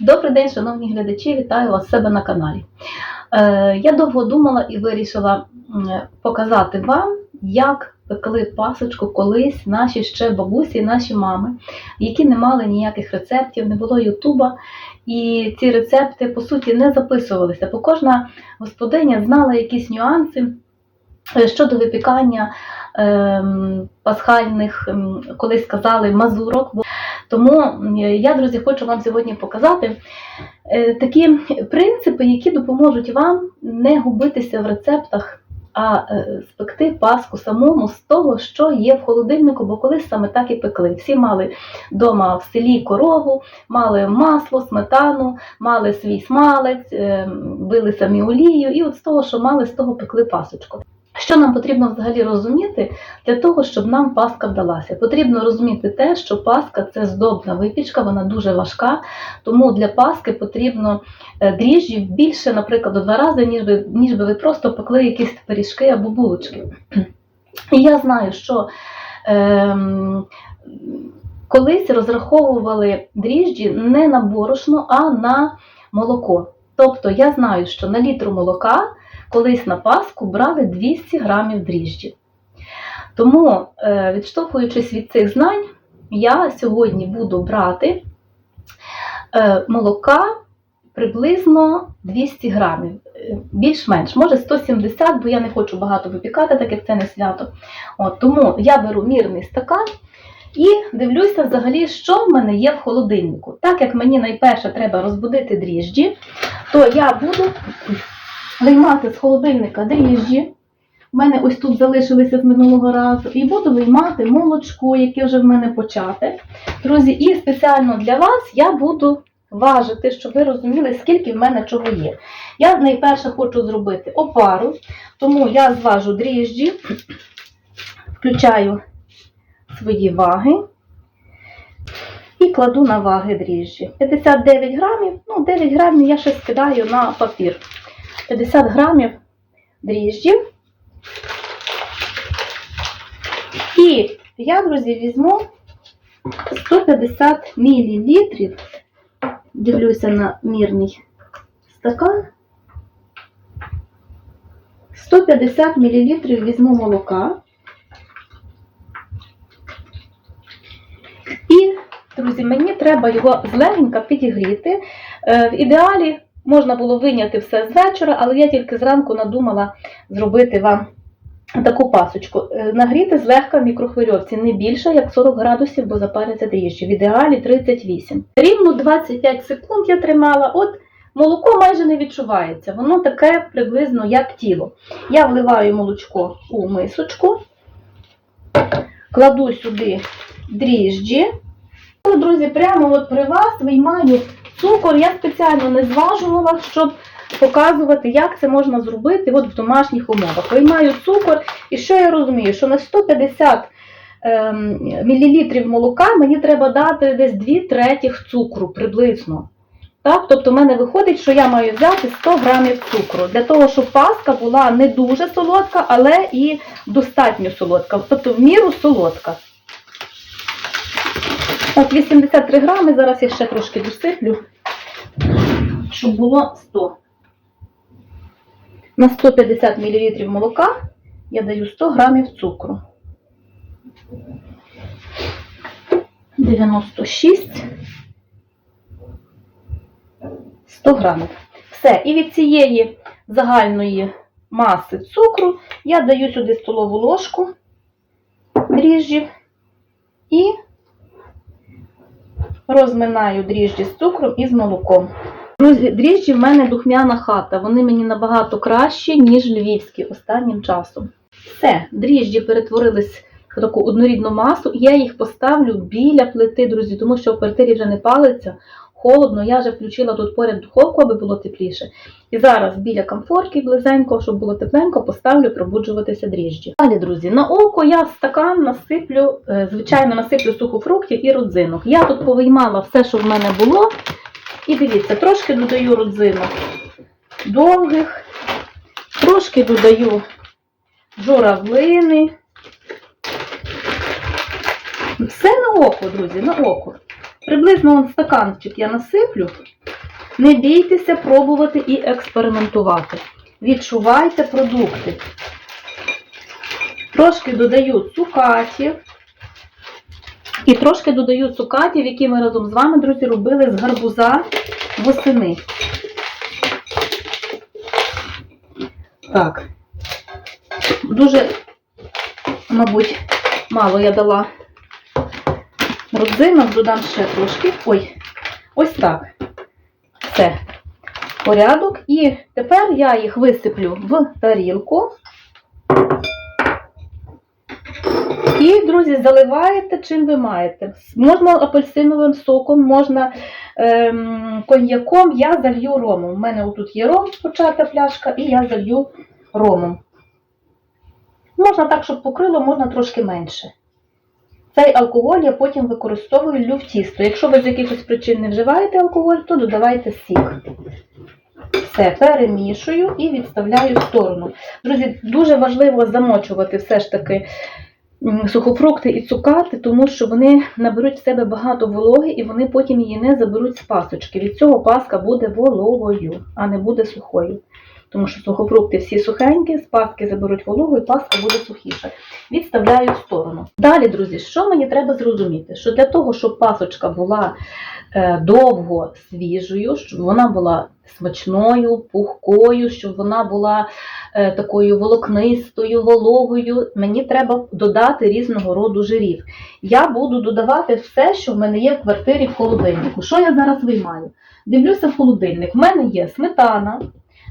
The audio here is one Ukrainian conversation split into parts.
Добрий день, шановні глядачі, вітаю вас себе на каналі. Е, я довго думала і вирішила показати вам, як пекли пасочку колись наші ще бабусі, наші мами, які не мали ніяких рецептів, не було Ютуба. І ці рецепти, по суті, не записувалися, бо кожна господиня знала якісь нюанси е, щодо випікання ем, пасхальних, колись казали, мазурок. Тому я, друзі, хочу вам сьогодні показати е, такі принципи, які допоможуть вам не губитися в рецептах, а е, спекти паску самому з того, що є в холодильнику, бо колись саме так і пекли. Всі мали вдома в селі корову, мали масло, сметану, мали свій смалець, е, били самі олію, і от з того, що мали, з того пекли пасочку. Що нам потрібно взагалі розуміти для того, щоб нам паска вдалася? Потрібно розуміти те, що паска це здобна випічка, вона дуже важка, тому для паски потрібно е, дріжджів більше, наприклад, у два рази, ніж би, ніж би ви просто пекли якісь пиріжки або булочки. І я знаю, що ем, колись розраховували дріжджі не на борошно, а на молоко. Тобто я знаю, що на літру молока колись на Пасху брали 200 грамів дріжджів. Тому, е, відштовхуючись від цих знань, я сьогодні буду брати е, молока приблизно 200 грамів, Е, більш-менш, може 170, бо я не хочу багато випікати, так як це не свято. От, тому я беру мірний стакан і дивлюся взагалі, що в мене є в холодильнику. Так як мені найперше треба розбудити дріжджі, то я буду виймати з холодильника дріжджі. У мене ось тут залишилися з минулого разу, і буду виймати молочко, яке вже в мене почате. Друзі, і спеціально для вас я буду важити, щоб ви розуміли, скільки в мене чого є. Я найперше хочу зробити опару, тому я зважу дріжджі, включаю свої ваги і кладу на ваги дріжджі. 59 грамів, ну 9 грамів я ще скидаю на папір. 50 грамів дріжджів. І я, друзі, візьму 150 мл, дивлюся на мірний стакан. 150 мл візьму молока. І, друзі, мені треба його злегенько підігріти. Е, В ідеалі можна було виняти все з вечора, але я тільки зранку надумала зробити вам таку пасочку. Е, Нагріти злегка в мікрохвильовці не більше, як 40 градусів, бо запаряться дріжджі. В ідеалі 38. Рівно 25 секунд я тримала. От молоко майже не відчувається. Воно таке приблизно як тіло. Я вливаю молочко у мисочку, кладу сюди дріжджі. Друзі, прямо от при вас виймаю цукор. Я спеціально не зважувала, щоб показувати, як це можна зробити от в домашніх умовах. Виймаю цукор, і що я розумію, що на 150 ем, мл молока мені треба дати десь 2 третіх цукру приблизно. Так? Тобто в мене виходить, що я маю взяти 100 грамів цукру, для того, щоб паска була не дуже солодка, але і достатньо солодка, тобто в міру солодка. От 83 грами, зараз я ще трошки досиплю, щоб було 100. На 150 мл молока я даю 100 грамів цукру. 96. 100 грамів. Все. І від цієї загальної маси цукру я даю сюди столову ложку дріжджів і розминаю дріжджі з цукром і з молоком. Друзі, дріжджі в мене духмяна хата. Вони мені набагато кращі, ніж львівські останнім часом. Все, дріжджі перетворились в таку однорідну масу. Я їх поставлю біля плити, друзі, тому що в квартирі вже не палиться. Холодно, я вже включила тут поряд духовку, аби було тепліше. І зараз біля комфорки близенько, щоб було тепленько, поставлю пробуджуватися дріжджі. Далі, друзі, на око я в стакан насиплю, е, звичайно, насиплю сухофруктів і родзинок. Я тут повиймала все, що в мене було. І дивіться, трошки додаю родзинок довгих, трошки додаю журавлини. Все на око, друзі, на око. Приблизно он стаканчик я насиплю. Не бійтеся пробувати і експериментувати. Відчувайте продукти. Трошки додаю цукатів. І трошки додаю цукатів, які ми разом з вами, друзі, робили з гарбуза восени. Так. Дуже, мабуть, мало я дала родзинок, додам ще трошки. Ой, ось так. Все. Порядок. І тепер я їх висиплю в тарілку. І, друзі, заливаєте чим ви маєте. Можна апельсиновим соком, можна ем, коньяком, я залью ромом. У мене отут є ром, почата пляшка, і я залью ромом. Можна так, щоб покрило, можна трошки менше. Цей алкоголь я потім використовую в. Якщо ви з якихось причин не вживаєте алкоголь, то додавайте сік. Все, перемішую і відставляю в сторону. Друзі, дуже важливо замочувати все ж таки сухофрукти і цукати, тому що вони наберуть в себе багато вологи і вони потім її не заберуть з пасочки. Від цього паска буде вологою, а не буде сухою. Тому що сухофрукти всі сухенькі, з паски заберуть вологу і паска буде сухіша. Відставляю в сторону. Далі, друзі, що мені треба зрозуміти? Що для того, щоб пасочка була е, довго свіжою, щоб вона була смачною, пухкою, щоб вона була е, такою волокнистою, вологою, мені треба додати різного роду жирів. Я буду додавати все, що в мене є в квартирі в холодильнику. Що я зараз виймаю? Дивлюся в холодильник. В мене є сметана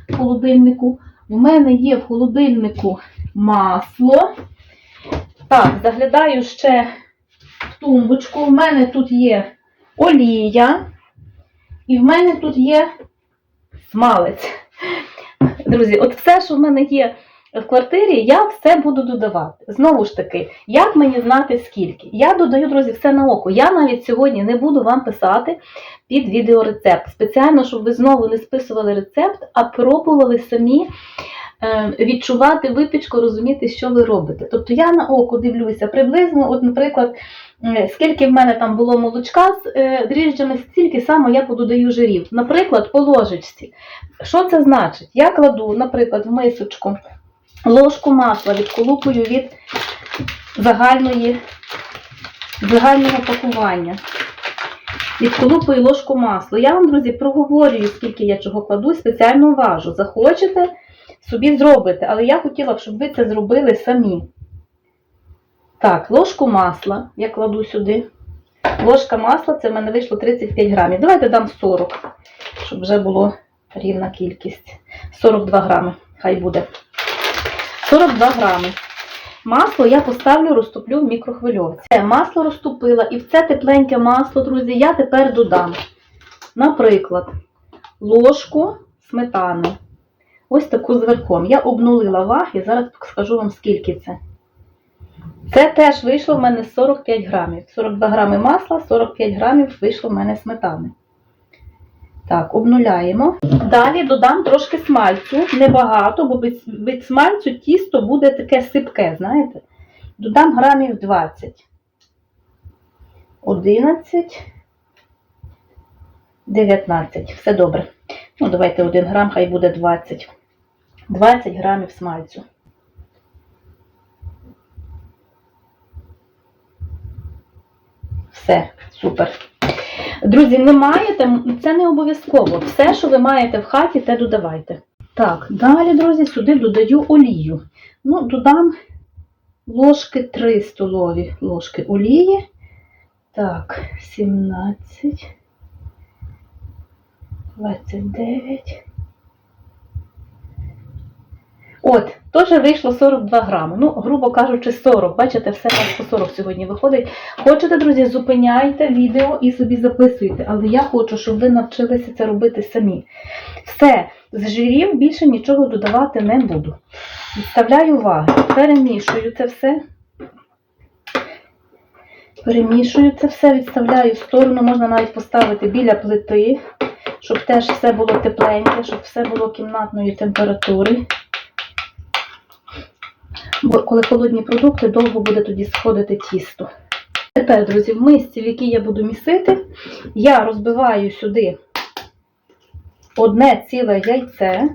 в холодильнику, в мене є в холодильнику масло. Так, заглядаю ще в тумбочку. В мене тут є олія, і в мене тут є смалець. Друзі, от все, що в мене є в квартирі, я все буду додавати. Знову ж таки, як мені знати скільки? Я додаю, друзі, все на око. Я навіть сьогодні не буду вам писати під відеорецепт. Спеціально, щоб ви знову не списували рецепт, а пробували самі е, відчувати випічку, розуміти, що ви робите. Тобто я на око дивлюся приблизно, от, наприклад, скільки в мене там було молочка з е, дріжджами, стільки само я пододаю жирів. Наприклад, по ложечці. Що це значить? Я кладу, наприклад, в мисочку ложку масла, відколупую від загальної, загального пакування. Відколупую ложку масла. Я вам, друзі, проговорюю, скільки я чого кладу, спеціально важу. Захочете, собі зробите. Але я хотіла б, щоб ви це зробили самі. Так, ложку масла я кладу сюди. Ложка масла, це в мене вийшло 35 грамів. Давайте дам 40, щоб вже було рівна кількість. 42 грами, хай буде. 42 грами. Масло я поставлю, розтоплю в мікрохвильовці. Це масло розтопила, і в це тепленьке масло, друзі, я тепер додам, наприклад, ложку сметани. Ось таку з верхом. Я обнулила ваги, зараз скажу вам, скільки це. Це теж вийшло в мене 45 грамів. 42 грами масла, 45 грамів вийшло в мене сметани. Так, обнуляємо. Далі додам трошки смальцю, небагато, бо від, смальцю тісто буде таке сипке, знаєте? Додам грамів 20. 11, 19. Все добре. Ну, давайте 1 грам, хай буде 20. 20 грамів смальцю. Все, супер. Друзі, не маєте, це не обов'язково. Все, що ви маєте в хаті, те додавайте. Так, далі, друзі, сюди додаю олію. Ну, додам ложки 3 столові ложки олії. Так, 17, 29. От, теж вийшло 42 грами. Ну, грубо кажучи, 40. Бачите, все так по 40 сьогодні виходить. Хочете, друзі, зупиняйте відео і собі записуйте. Але я хочу, щоб ви навчилися це робити самі. Все, з жирів більше нічого додавати не буду. Відставляю ваги, перемішую це все. Перемішую це все, відставляю в сторону, можна навіть поставити біля плити, щоб теж все було тепленьке, щоб все було кімнатної температури. Бо коли холодні продукти, довго буде тоді сходити тісто. Тепер, друзі, в мисці, в якій я буду місити, я розбиваю сюди одне ціле яйце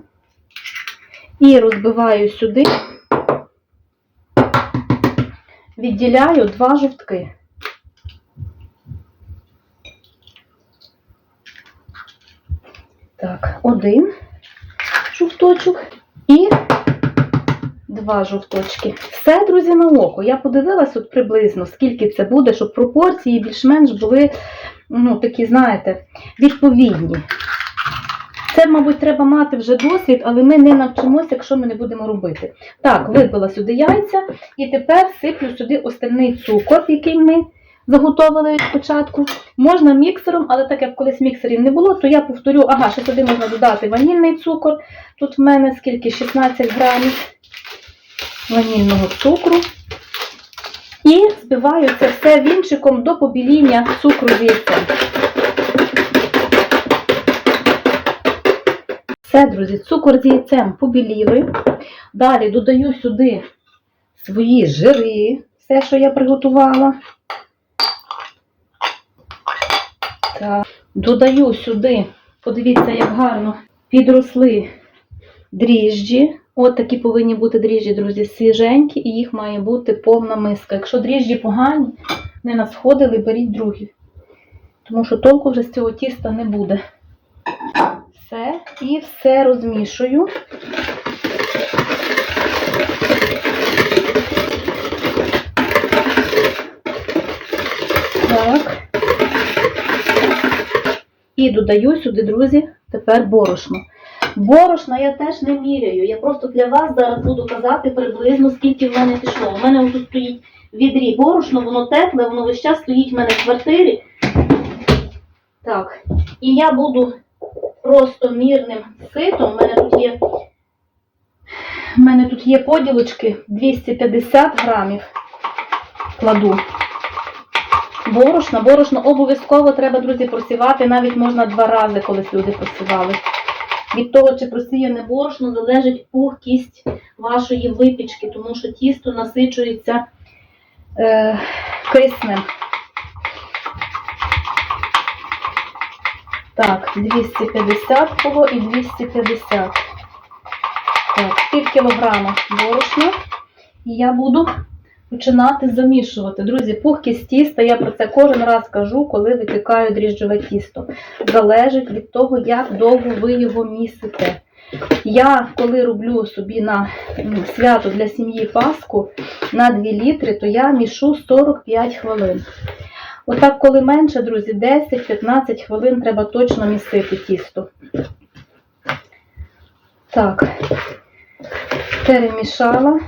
і розбиваю сюди, відділяю два жовтки. Так, один жовточок і два жовточки. Все, друзі, на око. Я подивилась от приблизно, скільки це буде, щоб пропорції більш-менш були, ну, такі, знаєте, відповідні. Це, мабуть, треба мати вже досвід, але ми не навчимося, якщо ми не будемо робити. Так, вибила сюди яйця, і тепер сиплю сюди остальний цукор, який ми заготовили від початку. Можна міксером, але так як колись міксерів не було, то я повторю, ага, ще сюди можна додати ванільний цукор. Тут в мене скільки? 16 грамів ванільного цукру. І збиваю це все вінчиком до побіління цукру з яйцем. Все, друзі, цукор з яйцем побіліли. Далі додаю сюди свої жири, все, що я приготувала. Так. Додаю сюди, подивіться, як гарно підросли дріжджі. От такі повинні бути дріжджі, друзі, свіженькі, і їх має бути повна миска. Якщо дріжджі погані, не насходили, беріть другі. Тому що толку вже з цього тіста не буде. Все, і все розмішую. Так. І додаю сюди, друзі, тепер борошно. Борошна я теж не міряю. Я просто для вас зараз буду казати приблизно, скільки в мене пішло. У мене тут стоїть відрі борошно, воно тепле, воно весь час стоїть в мене в квартирі. Так. І я буду просто мірним ситом. У мене тут є. Мене тут є поділочки 250 грамів. Кладу борошна. Борошно обов'язково треба, друзі, просівати. Навіть можна два рази, колись люди просівали. Від того, чи просіяне борошно, залежить пухкість вашої випічки, тому що тісто насичується е, киснем. Так, 250 було і 250. Так, пів кілограма борошна. І я буду починати замішувати. Друзі, пухкість тіста, я про це кожен раз кажу, коли випікаю дріжджове тісто. Залежить від того, як довго ви його місите. Я, коли роблю собі на свято для сім'ї Пасху на 2 літри, то я мішу 45 хвилин. Отак, коли менше, друзі, 10-15 хвилин треба точно місити тісто. Так, перемішала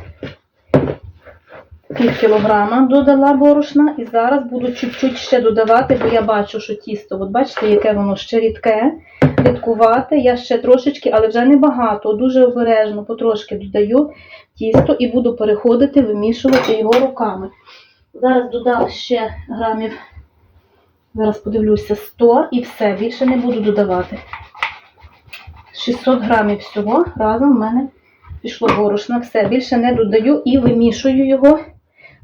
пів кілограма додала борошна і зараз буду чуть-чуть ще додавати, бо я бачу, що тісто, от бачите, яке воно ще рідке, рідкувате. Я ще трошечки, але вже не багато, дуже обережно, потрошки додаю тісто і буду переходити, вимішувати його руками. Зараз додам ще грамів, зараз подивлюся, 100 і все, більше не буду додавати. 600 грамів всього разом в мене пішло борошна. Все, більше не додаю і вимішую його.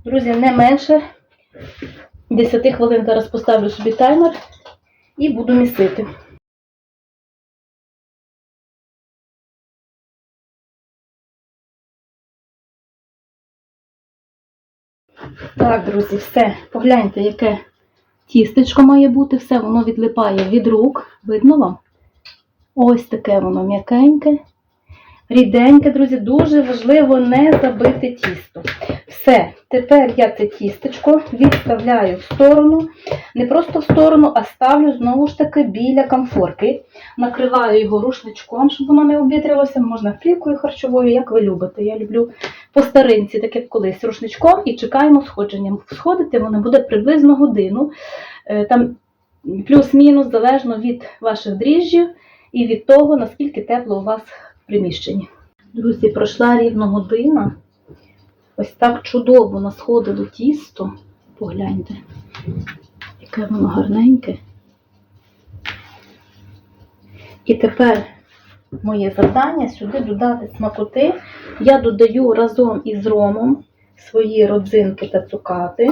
Друзі, не менше 10 хвилин зараз поставлю собі таймер і буду місити. Так, друзі, все. Погляньте, яке тістечко має бути, все, воно відлипає від рук. Видно вам? Ось таке воно м'якеньке. Ріденьке, друзі, дуже важливо не забити тісто. Все, тепер я це тістечко відставляю в сторону. Не просто в сторону, а ставлю знову ж таки біля комфорки. Накриваю його рушничком, щоб воно не обвітрилося. Можна плівкою харчовою, як ви любите. Я люблю по старинці, так як колись, рушничком і чекаємо сходження. Сходити воно буде приблизно годину. Е, Там плюс-мінус залежно від ваших дріжджів і від того, наскільки тепло у вас приміщенні. Друзі, пройшла рівно година. Ось так чудово насходило тісто. Погляньте, яке воно гарненьке. І тепер моє завдання сюди додати смакоти. Я додаю разом із ромом свої родзинки та цукати,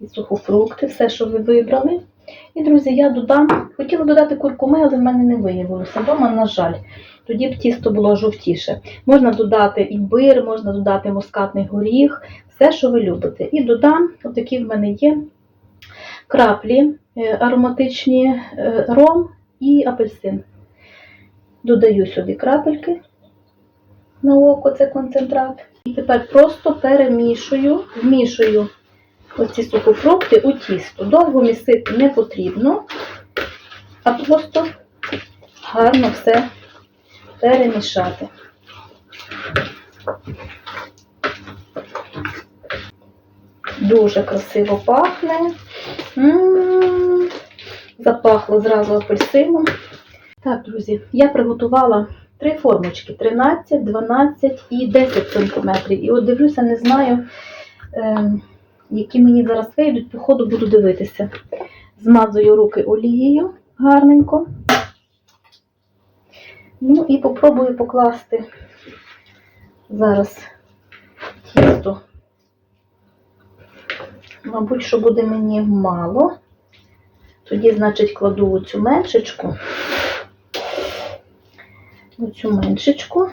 і сухофрукти, все, що ви вибрали. І, друзі, я додам, хотіла додати куркуми, але в мене не виявилося. Дома, на жаль, тоді б тісто було жовтіше. Можна додати імбир, можна додати мускатний горіх, все, що ви любите. І додам, отакі в мене є краплі е, ароматичні, е, ром і апельсин. Додаю сюди крапельки на око, це концентрат. І тепер просто перемішую, вмішую оці сухофрукти у тісто. Довго місити не потрібно, а просто гарно все перемішати. Дуже красиво пахне. Запахло зразу апельсином. Так, друзі, я приготувала три формочки: 13, 12 і 10 см. І от дивлюся, не знаю, е, які мені зараз вийдуть, по ходу буду дивитися. Змазую руки олією гарненько. Ну і попробую покласти зараз тісто. Мабуть, що буде мені мало. Тоді, значить, кладу оцю меншечку. Оцю меншечку.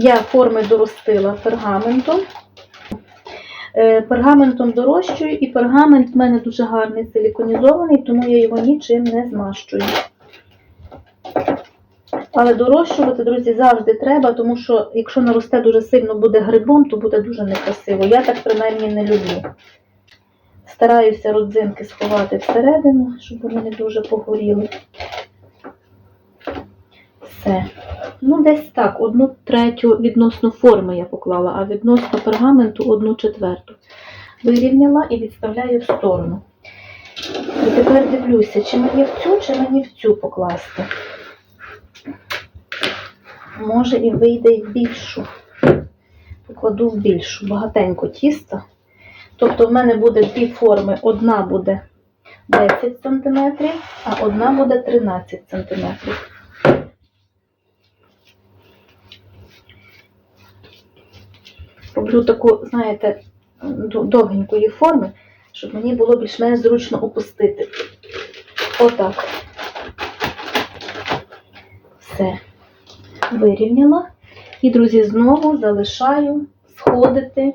Я форми доростила пергаментом. Е, Пергаментом дорощую, і пергамент в мене дуже гарний силіконізований, тому я його нічим не змащую. Але дорощувати, друзі, завжди треба, тому що якщо наросте дуже сильно буде грибом, то буде дуже некрасиво. Я так принаймні не люблю. Стараюся родзинки сховати всередину, щоб вони не дуже погоріли. Все. Ну, десь так, одну третю відносно форми я поклала, а відносно пергаменту одну четверту. Вирівняла і відставляю в сторону. І тепер дивлюся, чи мені в цю, чи мені в цю покласти. Може і вийде в більшу. Покладу в більшу, багатенько тіста. Тобто в мене буде дві форми. Одна буде 10 см, а одна буде 13 см. Роблю таку, знаєте, довгенької форми, щоб мені було більш-менш зручно опустити. Отак. Все. Вирівняла. І, друзі, знову залишаю сходити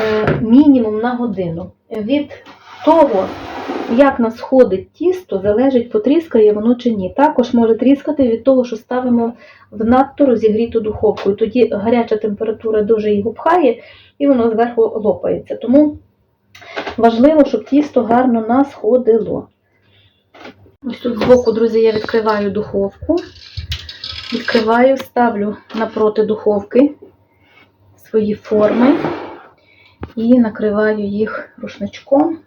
е, мінімум на годину. Від того, як нас сходить тісто, залежить, потріскає воно чи ні. Також може тріскати від того, що ставимо в надто розігріту духовку. І тоді гаряча температура дуже його пхає, і воно зверху лопається. Тому важливо, щоб тісто гарно насходило. Ось тут збоку, друзі, я відкриваю духовку. Відкриваю, ставлю напроти духовки свої форми і накриваю їх рушничком.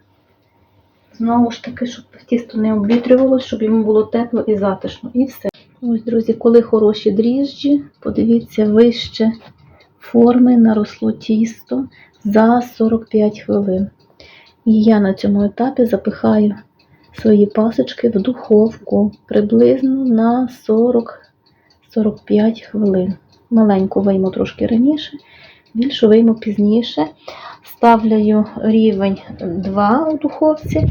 Знову ж таки, щоб тісто не обвітрювалося, щоб йому було тепло і затишно. І все. Ось, друзі, коли хороші дріжджі, подивіться, вище форми наросло тісто за 45 хвилин. І я на цьому етапі запихаю свої пасочки в духовку приблизно на 40-45 хвилин. Маленьку вийму трошки раніше, більшу вийму пізніше. Ставляю рівень 2 у духовці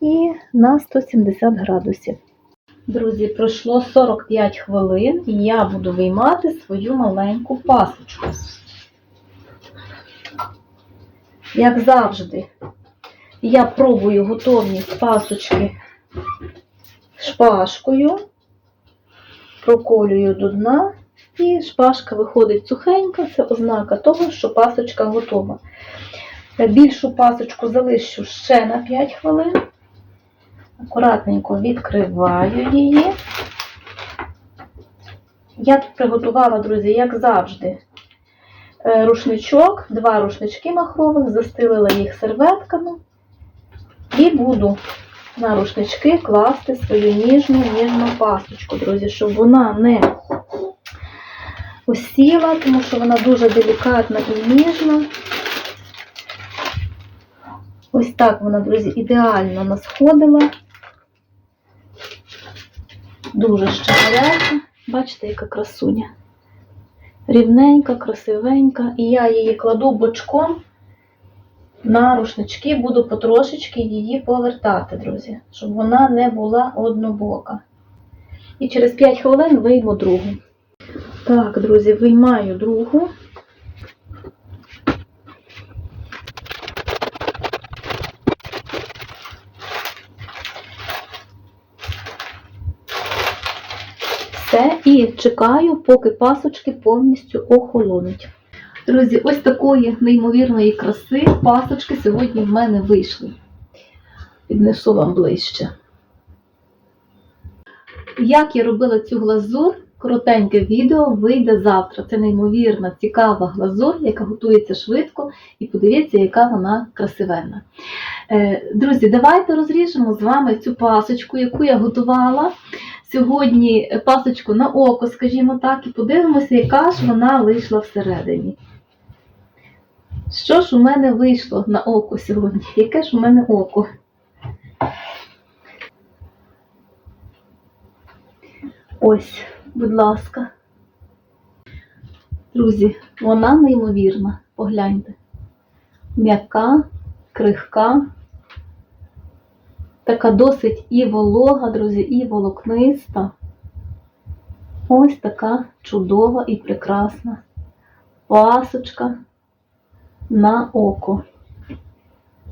і на 170 градусів. Друзі, пройшло 45 хвилин, і я буду виймати свою маленьку пасочку. Як завжди, я пробую готовність пасочки шпажкою, проколюю до дна, і шпажка виходить сухенька, це ознака того, що пасочка готова. Більшу пасочку залишу ще на 5 хвилин. Акуратненько відкриваю її. Я тут приготувала, друзі, як завжди, е, рушничок, два рушнички махрових, застелила їх серветками і буду на рушнички класти свою ніжну ніжну пасочку, друзі, щоб вона не осіла, тому що вона дуже делікатна і ніжна. Ось так вона, друзі, ідеально насходила. Дуже ще гаряча. Бачите, яка красуня. Рівненька, красивенька. І я її кладу бочком на рушнички, буду потрошечки її повертати, друзі, щоб вона не була однобока. І через 5 хвилин вийму другу. Так, друзі, виймаю другу. Все, і чекаю, поки пасочки повністю охолонуть. Друзі, ось такої неймовірної краси пасочки сьогодні в мене вийшли. Піднесу вам ближче. Як я робила цю глазур, коротеньке відео вийде завтра. Це неймовірна, цікава глазур, яка готується швидко, і подивіться, яка вона красивенна. Е, Друзі, давайте розріжемо з вами цю пасочку, яку я готувала. Сьогодні пасочку на око, скажімо так, і подивимося, яка ж вона вийшла всередині. Що ж у мене вийшло на око сьогодні? Яке ж у мене око? Ось, будь ласка. Друзі, вона неймовірна. Погляньте. М'яка, крихка, така досить і волога, друзі, і волокниста. Ось така чудова і прекрасна пасочка на око.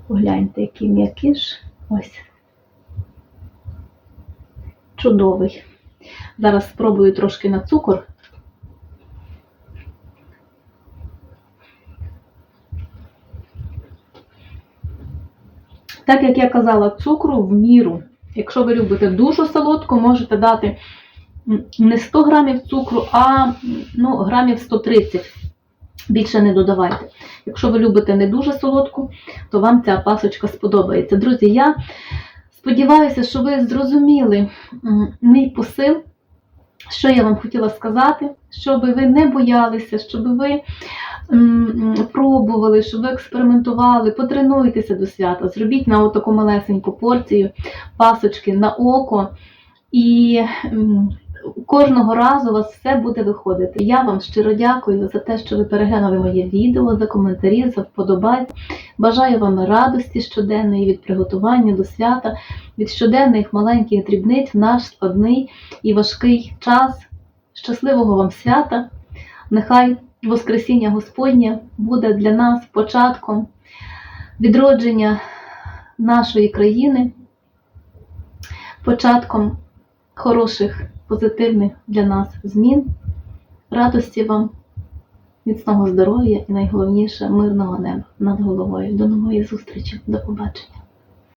Погляньте, який м'який ж. Ось. Чудовий. Зараз спробую трошки на цукор. Так як я казала, цукру в міру. Якщо ви любите дуже солодку, можете дати не 100 грамів цукру, а ну, грамів 130. Більше не додавайте. Якщо ви любите не дуже солодку, то вам ця пасочка сподобається. Друзі, я сподіваюся, що ви зрозуміли мій посил, що я вам хотіла сказати, щоб ви не боялися, щоб ви пробували, щоб ви експериментували, потренуйтеся до свята, зробіть на таку малесеньку порцію пасочки на око, і кожного разу у вас все буде виходити. Я вам щиро дякую за те, що ви переглянули моє відео, за коментарі, за вподобайки. Бажаю вам радості щоденної від приготування до свята, від щоденних маленьких дрібниць в наш складний і важкий час. Щасливого вам свята! Нехай Воскресіння Господнє буде для нас початком відродження нашої країни, початком хороших, позитивних для нас змін, радості вам, міцного здоров'я і найголовніше мирного неба над головою. До нової зустрічі, до побачення!